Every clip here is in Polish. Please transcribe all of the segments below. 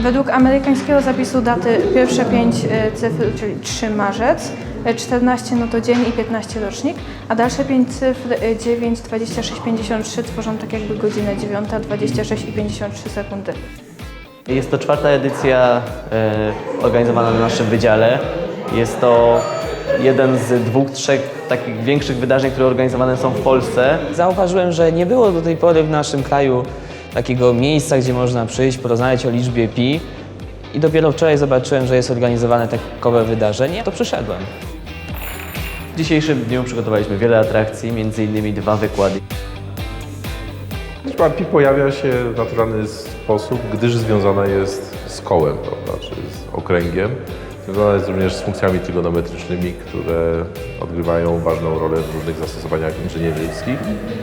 Według amerykańskiego zapisu daty pierwsze pięć e, cyfr, czyli 3 marzec, e, 14 no to dzień i 15 rocznik, a dalsze pięć cyfr e, 9, 26, 53 tworzą tak jakby godzinę 9, 26 i 53 sekundy. Jest to czwarta edycja e, organizowana na naszym wydziale. Jest to jeden z dwóch, trzech takich większych wydarzeń, które organizowane są w Polsce. Zauważyłem, że nie było do tej pory w naszym kraju takiego miejsca, gdzie można przyjść, porozmawiać o liczbie pi. I dopiero wczoraj zobaczyłem, że jest organizowane takowe wydarzenie, to przyszedłem. W dzisiejszym dniu przygotowaliśmy wiele atrakcji, między innymi dwa wykłady. Liczba pi pojawia się w naturalny sposób, gdyż związana jest z kołem, prawda, czy z okręgiem. Związana jest również z funkcjami trygonometrycznymi, które odgrywają ważną rolę w różnych zastosowaniach inżynierskich.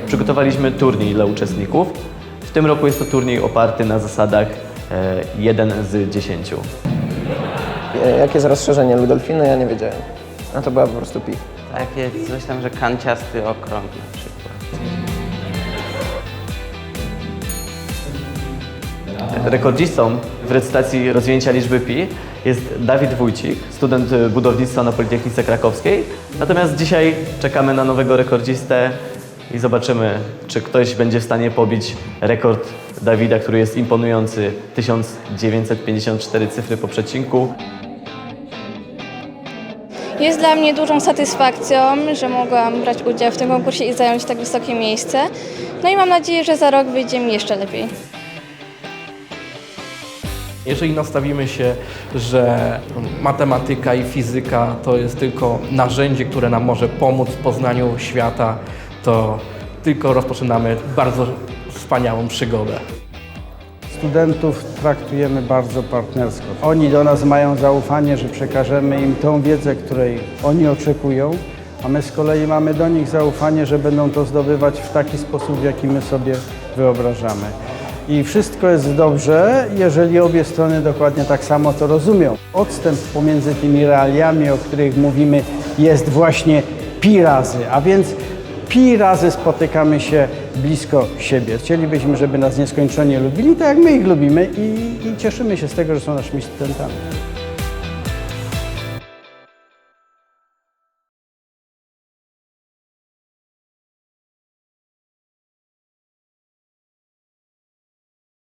Przygotowaliśmy turniej dla uczestników. W tym roku jest to turniej oparty na zasadach e, 1 z 10. E, Jakie jest rozszerzenie Ludolfiny? Ja nie wiedziałem. A to była po prostu pi. Takie coś tam, że kanciasty okrąg na przykład. Rekordzistą w recytacji rozwinięcia liczby pi jest Dawid Wójcik, student e, budownictwa na Politechnice Krakowskiej. Natomiast dzisiaj czekamy na nowego rekordzistę i zobaczymy, czy ktoś będzie w stanie pobić rekord Dawida, który jest imponujący 1954 cyfry po przecinku. Jest dla mnie dużą satysfakcją, że mogłam brać udział w tym konkursie i zająć tak wysokie miejsce. No i mam nadzieję, że za rok wyjdzie mi jeszcze lepiej. Jeżeli nastawimy się, że matematyka i fizyka to jest tylko narzędzie, które nam może pomóc w poznaniu świata, to tylko rozpoczynamy bardzo wspaniałą przygodę. Studentów traktujemy bardzo partnersko. Oni do nas mają zaufanie, że przekażemy im tą wiedzę, której oni oczekują, a my z kolei mamy do nich zaufanie, że będą to zdobywać w taki sposób, w jaki my sobie wyobrażamy. I wszystko jest dobrze, jeżeli obie strony dokładnie tak samo to rozumią. Odstęp pomiędzy tymi realiami, o których mówimy, jest właśnie pi razy, a więc pi razy spotykamy się blisko siebie. Chcielibyśmy, żeby nas nieskończenie lubili, tak jak my ich lubimy i, i cieszymy się z tego, że są naszymi studentami.